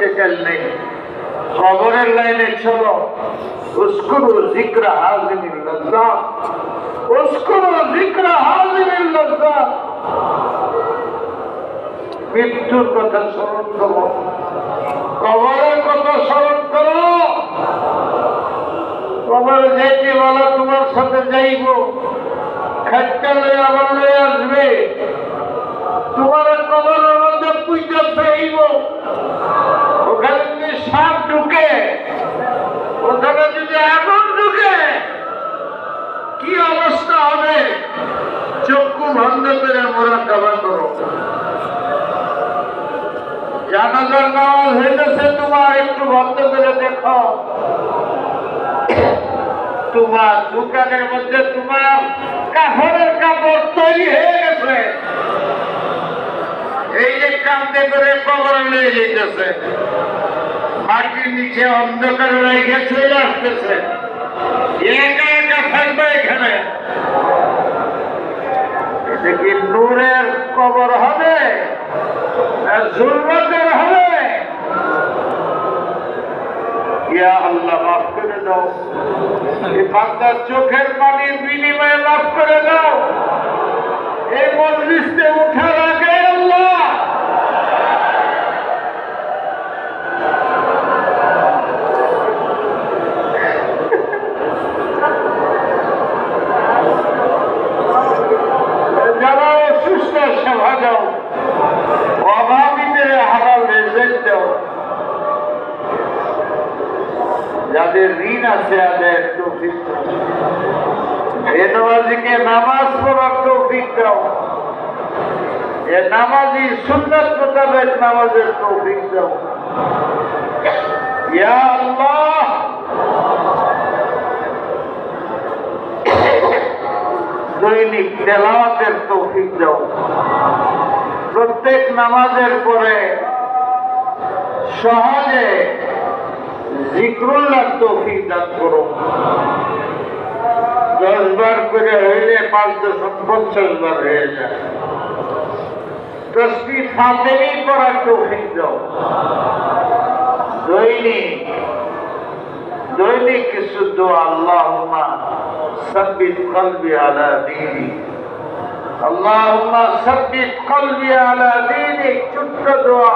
আজকাল নেই। খবরের লাইনে চলো। উস্কুরু জিক্রা হাজিমিল লজ্জা। উস্কুরু জিক্রা হাজিমিল লজ্জা। মৃত্যুর কথা স্মরণ করো। কবরের কথা স্মরণ করো। কবর যেতে বলা তোমার সাথে যাইব। খাটটা লয়ে আমার লয়ে আসবে। তোমার কবরের মধ্যে পুজো সাপ ঢুকে ওখানে যদি আগুন ঢুকে, কি অবস্থা হবে? চক্ষু বন্ধ করে মোরা কাবা করো জানাজার নামাজ হইতেছে তোমার, একটু বন্ধ করে দেখো। তোমার দোকানের মধ্যে তোমার কাপড়ের কাপড় তৈরি হয়ে গেছে। এই যে কান্দে করে কবর নিয়ে যেতেছে মাটির নিচে অন্ধকার রেখে চলে আসতেছে। একা একা থাকবে এখানে। এটা কি নূরের কবর হবে? জুলমতের হবে? ইয়া আল্লাহ, মাফ করে দাও। এই বান্দার চোখের পানির বিনিময়ে মাফ করে দাও। এই মজলিসে যাদের ঋণ আছে আদের তৌফিক। নামাজ পড়ার তৌফিক দাও। এ নামাজি সুন্নত মোতাবেক নামাজের তৌফিক দাও। দৈনিক তেলাওয়াতের তৌফিক দাও। প্রত্যেক নামাজের পরে সহজে জিক্রুল্লাহ তৌফিক দান করো দশ বার করে হইলে পাঁচ দশম পঞ্চাশ বার হয়ে যায় তসবি ফাতেই করার তৌফিক দাও দৈনিক দৈনিক কিছু দোয়া আল্লাহুম্মা সাব্বিত কলবি আলা দীনি আল্লাহুম্মা সাব্বিত কলবি আলা দীনি ছোট্ট দোয়া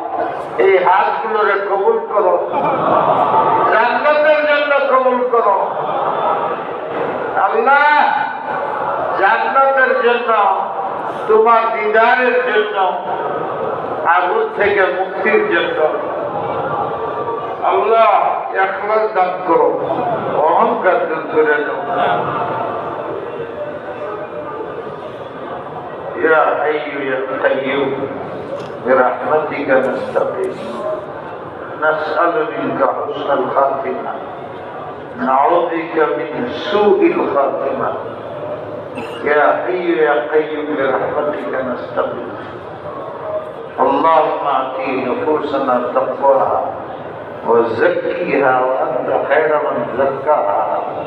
এই হাতগুলোরে কবুল করো। জান্নাতের জন্য কবুল করো। আল্লাহ, জান্নাতের জন্য, তোমার দিদারের জন্য, আগুন থেকে মুক্তির জন্য। আল্লাহ একলাস দান করো, অহংকার দূর করে দাও। ইয়া হাইয়ু ইয়া কাইয়্যুম। برحمتك نستغيث. نسأل منك حسن الخاتمة. نعوذ بك من سوء الخاتمة. يا حي يا قيوم برحمتك نستغيث. اللهم آتي نفوسنا تقواها وزكيها وأنت خير من زكاها.